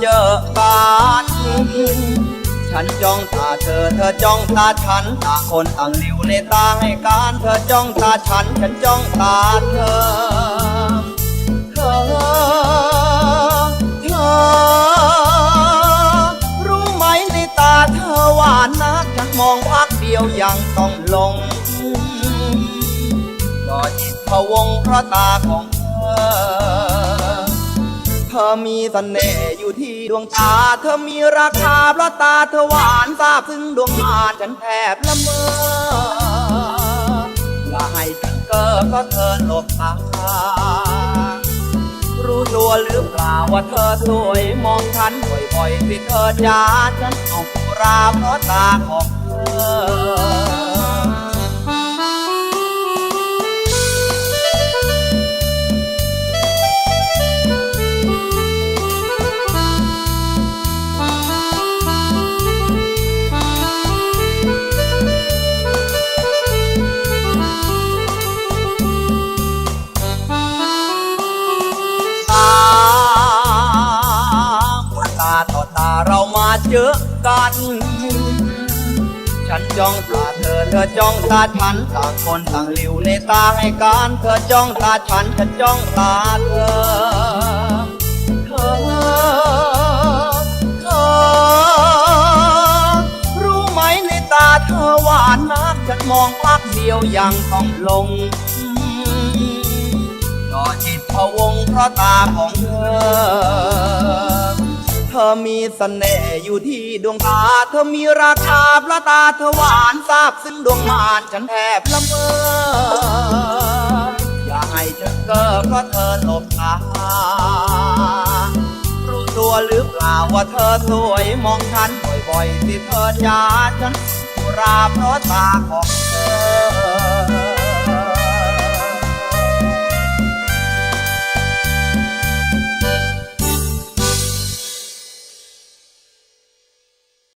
เจอกันฉันจ้องตาเธอ เธอจ้องตาฉันต่างคนต่างหลิวในตาให้การเธอจ้องตาฉัน ฉันจ้องตาเธอ เธอ เธอ รู้ไหมในตาเธอหวานนักฉันมองพักเดียวยังต้องลงก็จิตพะวงเพราะตาของ ธอมีเสน่ห์อยู่ที่ดวงตา เธอมีราคาเพราะตาเธอหวานซาบซึ้งดวงมาฉันแทบละเมออย่าให้ฉันเกิดก็เธอหลบตารู้ตัวหรือเปล่าว่าเธอสวยมองฉันบ่อยๆสิเธอจ้าฉันเอากุราเพราะตาของเธอ อกัน ฉันจ้องตาเธอ เธอจ้องตาฉัน ต่างคนต่างหลิวในตาให้การ เธอจ้องตาฉัน ฉันจ้องตาเธอ เธอ เธอ รู้ไหมในตาเธอหวานนักฉันมองพักเดียวยังต้องลงก็จิตพะวงเพราะตาของเธอ อมีเสน่ห์อยู่ที่ดวงตา เธอมีราคาเพราะตาเธอหวานซาบซึ้งดวงมานฉันแทบละเมอ อย่าให้ฉันเกิดเพราะเธอหลบตา รู้ตัวหรือเปล่าว่าเธอสวยมองฉันบ่อยๆสิเธอจ้าฉันราเพราะตาของเธอ